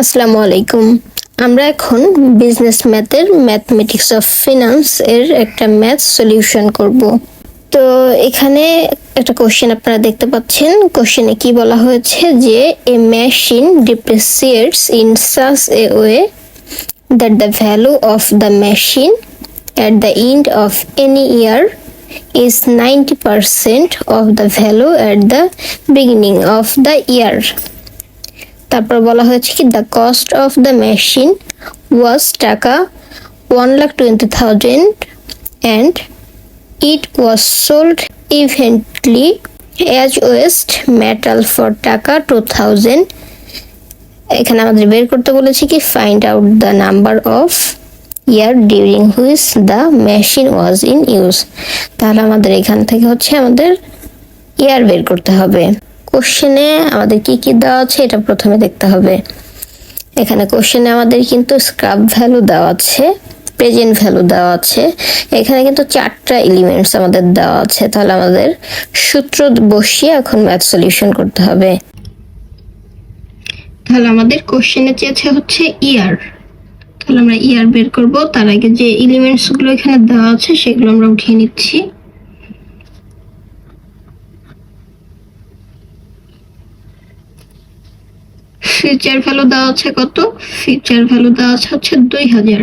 আসসালামু আলাইকুম আমরা এখন বিজনেস ম্যাথের ম্যাথমেটিক্স অফ ফিনান্স এর একটা ম্যাথ সলিউশন করব। তো এখানে একটা কোশ্চেন আপনারা দেখতে পাচ্ছেন। কোশ্চেনে কি বলা হয়েছে যে a machine depreciates in such a way that the value of the machine at the end of any year is 90% of the value at the beginning of the year তারপর বলা হয়েছে কি the cost of the machine was taka one lakh twenty thousand and it was sold eventually as waste metal for taka two thousand এখানে আমাদের বের করতে বলেছি কি find out the number of year during which the machine was in use তাহলে আমাদের এখান থেকে হচ্ছে আমাদের ইয়ার বের করতে হবে। কোশ্চেনে আমাদের কি কি দেওয়া আছে এটা প্রথমে দেখতে হবে। এখানে কোশ্চেনে আমাদের কিন্তু স্ক্রাব ভ্যালু দেওয়া আছে প্রেজেন্ট ভ্যালু দেওয়া আছে। এখানে কিন্তু চারটা এলিমেন্টস আমাদের দেওয়া আছে, তাহলে আমাদের সূত্র বসিয়ে এখন ম্যাথ সলিউশন করতে হবে। তাহলে আমাদের কোশ্চেনে চেয়েছে হচ্ছে ইয়ার তাহলে আমরা ইয়ার বের করব, তার আগে যে এলিমেন্টসগুলো এখানে দেওয়া আছে সেগুলো আমরা উঠিয়ে নিচ্ছি। ফিউচার ভ্যালু দেওয়া আছে কত? ফিউচার ভ্যালু দেওয়া আছে হচ্ছে দুই হাজার।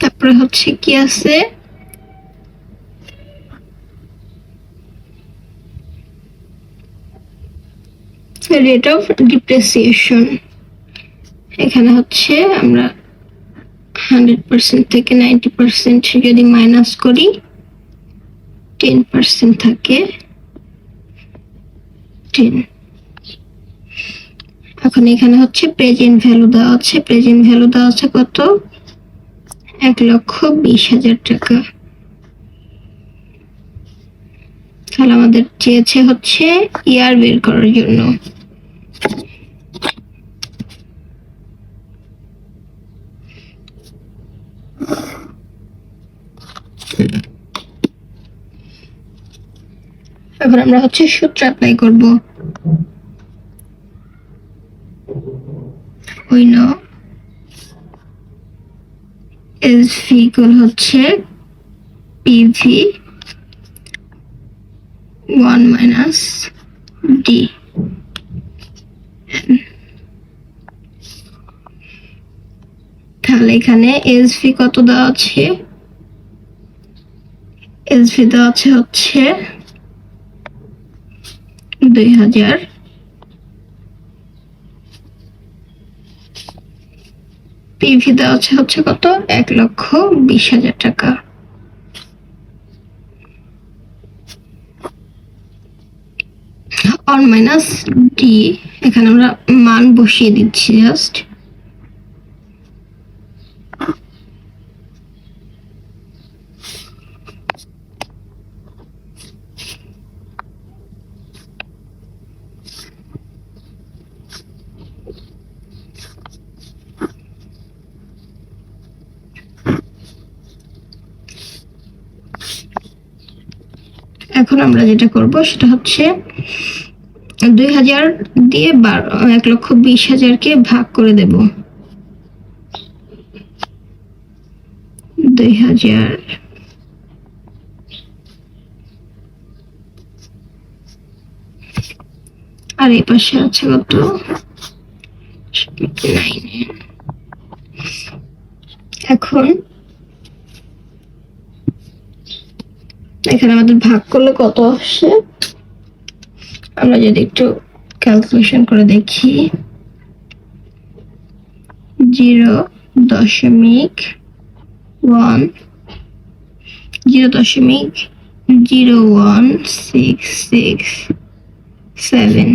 তারপরে হচ্ছে কি আছে? রেট অফ ডিপ্রেসিয়েশন এখানে হচ্ছে আমরা হান্ড্রেড পার্সেন্ট থেকে নাইনটি পার্সেন্ট যদি মাইনাস করি। টেন পার্সেন্ট থাকে। এখন এখানে হচ্ছে প্রেজেন্ট ভ্যালু দেওয়া আছে। প্রেজেন্ট ভ্যালু দেওয়া আছে কত? এক লক্ষ বিশ হাজার টাকা। তাহলে আমাদের চেয়েছে হচ্ছে ইয়ার বের করার জন্য। এখন আমরা হচ্ছে সূত্র অ্যাপ্লাই করব। ন। এস ভি ইকুয়াল হচ্ছে পিভি ওয়ান মাইনাস ডি তাহলে এখানে এস ভি কত দেওয়া আছে? এস ভি দেওয়া আছে হচ্ছে দুই হাজার। পিভি দেওয়া হচ্ছে কত? এক লক্ষ বিশ হাজার টাকা। অন মাইনাস ডি এখানে আমরা মান বসিয়ে দিচ্ছি জাস্ট এখন আমরা যেটা করব সেটা হচ্ছে দুই হাজার দিয়ে বারো, এক লক্ষ বিশ হাজারকে ভাগ করে দেব। দুই হাজার আর এই পাশে আছে কত? এখন এখানে আমাদের ভাগ করলে কত আসছে আমরা যদি একটু ক্যালকুলেশন করে দেখি। জিরো দশমিক ওয়ান, জিরো দশমিক zero one, six six, seven.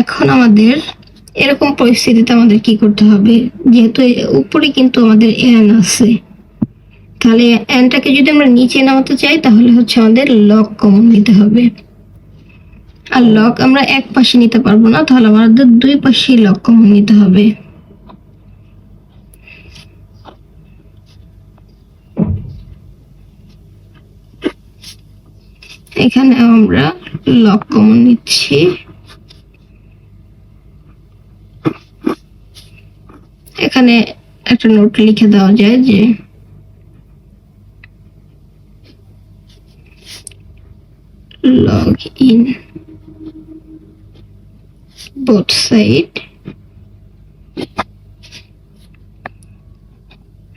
এখন আমাদের এরকম পরিস্থিতিতে আমাদের কি করতে হবে? যেহেতু উপরে কিন্তু আমাদের এন আছে। তাহলে এনটাকে যদি আমরা নিচে নামাতে চাই, তাহলে হচ্ছে আমাদের লক কমন নিতে হবে। আর লক আমরা এক পাশে নিতে পারব না, তাহলে আমাদের দুই পাশেই লক কমন নিতে হবে। এখানে আমরা লক কমন নিচ্ছি। এখানে একটা নোট লিখে দেওয়া যায় যে log in both side.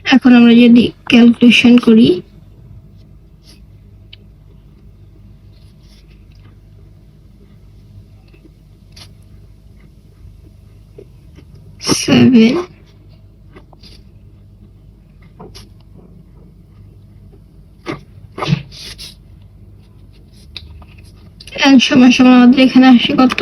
এখন আমরা যদি ক্যালকুলেশন করি সেভেন সময় সময় আমাদের এখানে আসে কত?